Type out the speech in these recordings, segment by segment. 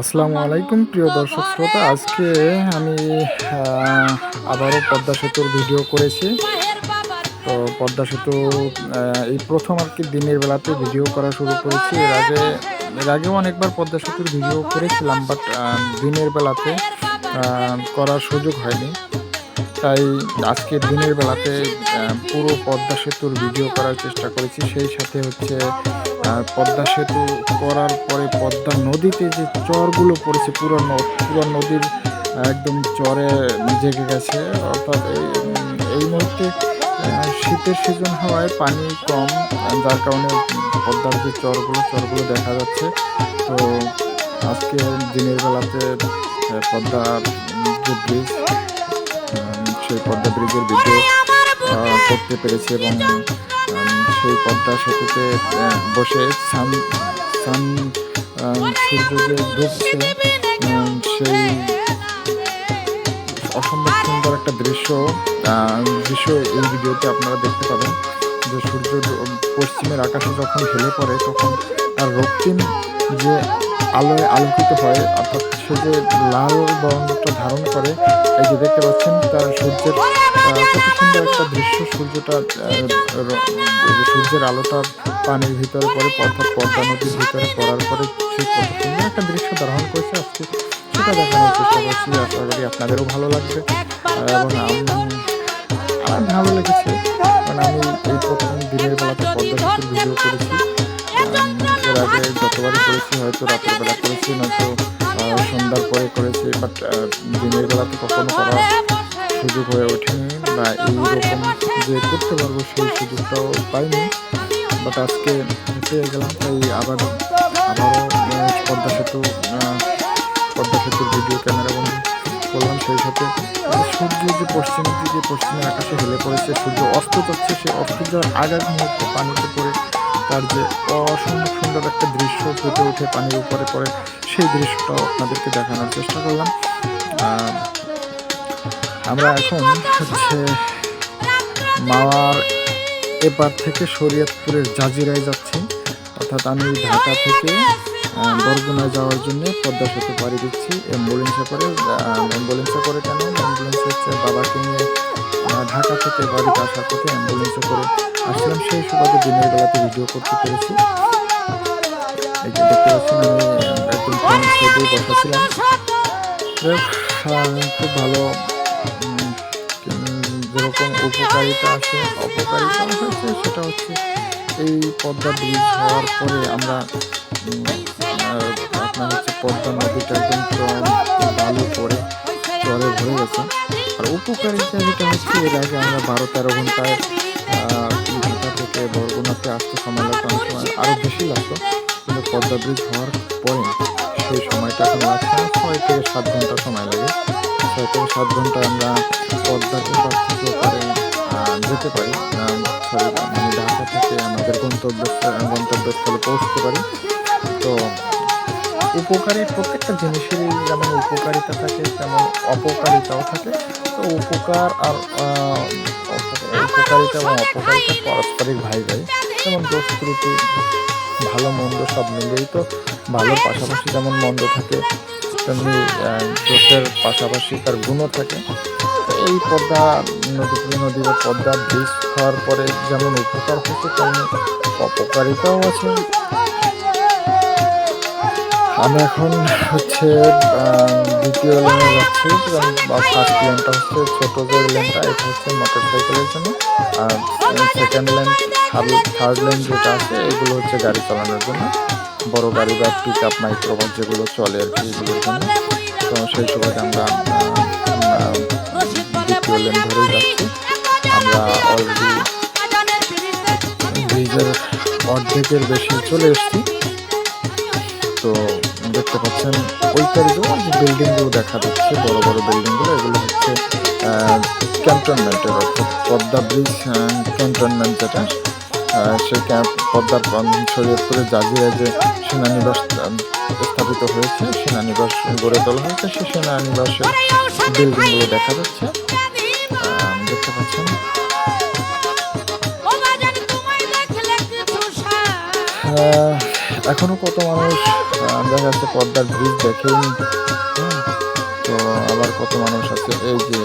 আসসালামু আলাইকুম, প্রিয় দর্শক শ্রোতা। আজকে আমি আবারও পদ্মা সেতুর ভিডিও করেছি। তো পদ্মা সেতু এই প্রথম আর কি দিনের বেলাতে ভিডিও করা শুরু করেছি। এর আগে, এর আগেও অনেকবার পদ্মা সেতুর ভিডিও করেছিলাম, বাট দিনের বেলাতে করার সুযোগ হয়নি। তাই আজকে দিনের বেলাতে পুরো পদ্মা সেতুর ভিডিও করার চেষ্টা করেছি। সেই সাথে হচ্ছে পদ্মা সেতু করার পরে পদ্মা নদীতে যে চরগুলো পড়েছে পুরো পুরো নদীর একদম চরে জেগে গেছে। অর্থাৎ এই এই মুহূর্তে শীতের সিজন হওয়ায় পানি কম যার কারণে পদ্মার যে চরগুলো চরগুলো দেখা যাচ্ছে। তো আজকে দিনের বেলাতে আহ, পদ্মার যে ব্রিজ সেই পদ্মা ব্রিজের ভিডিও করতে পেরেছি এবং সেই পদ্মা সেতুতে বসে সান সান সূর্য যে ডুবছে। সেই অসম্ভব সুন্দর একটা দৃশ্য দৃশ্য এই ভিডিওতে আপনারা দেখতে পাবেন যে সূর্য পশ্চিমের আকাশে যখন হেলে পড়ে, তখন তার রক্তিম যে আলোয় আলোকিত হয়, অর্থাৎ সে যে লাল বর্ণটা ধারণ করে এই যে দেখতে পাচ্ছেন তার সূর্যের কত সুন্দর একটা দৃশ্য। সূর্যটা সূর্যের আলোটা পানির ভিতরে পড়ে অর্থাৎ পদ্মা নদীর ভিতরে পড়ার পরে সে কত সুন্দর একটা দৃশ্য ধারণ করেছে আজকে। সেটা দেখানোর চেষ্টা করছি আশা করি আপনাদেরও ভালো লাগবে। এবং আম- আমার ভালো লেগেছে কারণ আমি এই প্রথম দিনের বেলাতে পদ্মা ভিডিও করেছি। যতবারই করেছি, হয়তো রাতের বেলা করেছি, নয়তো সন্ধ্যার পরে করেছি বাট দিনের বেলাতে কখনো করা সুযোগ হয়ে ওঠেনি বা এইরকম যে করতে পারব সেই সুযোগটাও পাইনি বাট আজকে পেয়ে গেলাম, তাই আবার আবারও পদ্মা সেতু পদ্মা সেতুর ভিডিও ক্যামেরা বন্ধু করলাম সেই সাথে। সূর্য যে পশ্চিমের দিকে পশ্চিমে আকাশে হেলে পড়েছে, সূর্য অস্ত যাচ্ছে, সে অস্ত যাওয়ার আগার মুহূর্তে পানিতে পড়ে তার যে অসম্ভব সুন্দর একটা দৃশ্য ফুটে ওঠে পানির উপরে পড়ে সেই দৃশ্যটাও আপনাদেরকে দেখানোর চেষ্টা করলাম। আমরা এখন হচ্ছে মাওয়ার এপার থেকে শরীয়তপুরের জাজিরায় যাচ্ছি। অর্থাৎ আমি ঢাকা থেকে আহ, বরগুনায় যাওয়ার জন্য পদ্মা সেতু পাড়ি দিচ্ছি। অ্যাম্বুলেন্সে করে অ্যাম্বুলেন্সে করে কেন? অ্যাম্বুলেন্স হচ্ছে বাবাকে নিয়ে ঢাকা থেকে বাড়িতে আসার পথে অ্যাম্বুলেন্সে করে আসছিলাম সেই সুবাদে দিনের বেলাতে ভিডিও করতে পেরেছি। আমি একদম ফ্রন্ট সাইডে বসাছিলাম। খুব ভালো যেরকম উপকারিতা আছে অপকারিতা হয়েছে, সেটা হচ্ছে এই পদ্মা ব্রিজ হওয়ার পরে আমরা আপনার হচ্ছে পদ্মা নদীটা একদম বালু পরে চরে ভরে গেছে। আর উপকারিতা যেটা হচ্ছে, এর আগে আমরা বারো তেরো ঘন্টায় থেকে বরগুনাতে আসতে সময় লাগতো অনেক সময় আরও বেশি লাগতো। কিন্তু পদ্মা ব্রিজ হওয়ার পরে সেই সময়টা এখন লাগছে না ছয় থেকে সাত ঘণ্টা সময় লাগে। ছয় থেকে সাত ঘণ্টা আমরা পদ্মার এপার থেকে ওপারে যেতে পারি। মানে ঢাকা থেকে আমাদের গন্তব্য গন্তব্যস্থলে পৌঁছতে পারি। তো উপকারী প্রত্যেকটা জিনিসেরই যেমন উপকারিতা থাকে তেমন অপকারিতাও থাকে। তো উপকার আর উপকারিতা এবং অপকারিতা পারস্পরিক ভাই ভাই যেমন দোষ ত্রুটি ভালো মন্দ সব মিলেই তো ভালোর পাশাপাশি যেমন মন্দ থাকে তেমনি দোষের পাশাপাশি তার গুণও থাকে। এই পদ্মা নদী নদী বা পদ্মা ব্রিজ হওয়ার পরে যেমন উপকার হচ্ছে তেমনি অপকারিতাও আছে। আমরা এখন হচ্ছে দ্বিতীয় লেনে যাচ্ছি এবং ফার্স্ট লেনটা হচ্ছে ছোট যে লেনটা এটা হচ্ছে মোটর সাইকেলের জন্য। আর সেকেন্ড লেন থার্ড লেন যেটা আছে, এগুলো হচ্ছে গাড়ি চালানোর জন্য। বড় গাড়ি বা পিক আপ মাইক্রোবাস যেগুলো চলে আর কি এগুলোর জন্য। তো সেই সুবাদে আমরা দ্বিতীয় লেন ধরেই যাচ্ছি। আমরা অলরেডি ব্রিজের অর্ধেকের বেশি চলে এসেছি। দেখতে পাচ্ছেন ওই পারিতে যে বিল্ডিংগুলো দেখা যাচ্ছে বড় বড় বিল্ডিংগুলো এগুলো হচ্ছে ক্যান্টনমেন্টের অর্থাৎ পদ্মা ব্রিজ ক্যান্টনমেন্ট যেটা সেই ক্যাম্প পদ্মার শরীয়তপুরে জাজিরায় যে সেনানিবাস স্থাপিত হয়েছে সেনানিবাস গড়ে তোলা হয়েছে সেই সেনানিবাসের বিল্ডিংগুলো দেখা যাচ্ছে। দেখতে পাচ্ছেন। এখনও কত মানুষ দেখা যাচ্ছে পদ্মার ব্রিজ দেখেইনি তো আবার কত মানুষ আছে এই যে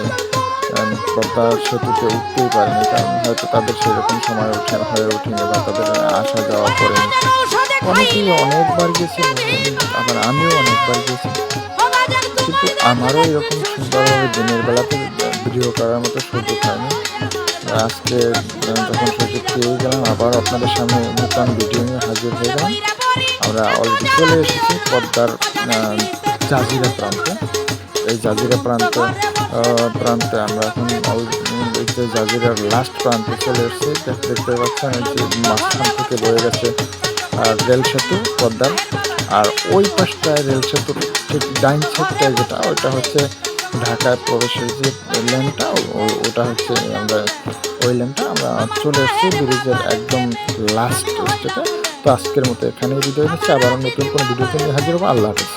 আম, পদ্মার সেতুতে উঠতেই পারেনি কারণ হয়তো তাদের সেরকম সময় ওঠে হয়ে ওঠেনি বা তাদের আসা যাওয়া করেনি। অনেকেই অনেকবার গেছে আবার আমিও অনেকবার গেছি। কিন্তু আমারও এরকম সুন্দরভাবে দিনের বেলাতে ভিডিও করার মতো সুযোগ হয়নি। আজকে যখন সুযোগ পেয়ে গেলাম আবার আপনাদের সামনে নতুন ভিডিও নিয়ে হাজির হয়ে গেলাম। আমরা অলরেডি চলে এসেছি পদ্মার জাজিরা প্রান্তে। এই জাজিরা প্রান্ত প্রান্তে আমরা এখন জাজিরার লাস্ট প্রান্তে চলে এসেছি দেখতে পাচ্ছেন এই যে মাঝখান থেকে বয়ে গেছে আর রেল সেতু পদ্মার। আর ওই পাশটায় রেল সেতুর ঠিক ডাইন সাইডটায় যেটা, ওইটা হচ্ছে ঢাকায় প্রবেশের যে লেনটা ওটা হচ্ছে আমরা ওই লেনটা, আমরা চলে এসেছি ব্রিজের একদম লাস্ট স্টেপে তো আজকের মতো এখানেই বিদায় নিচ্ছি। আবার নতুন কোনো ভিডিওতে নিয়ে হাজির হব। আল্লাহ হাফিজ।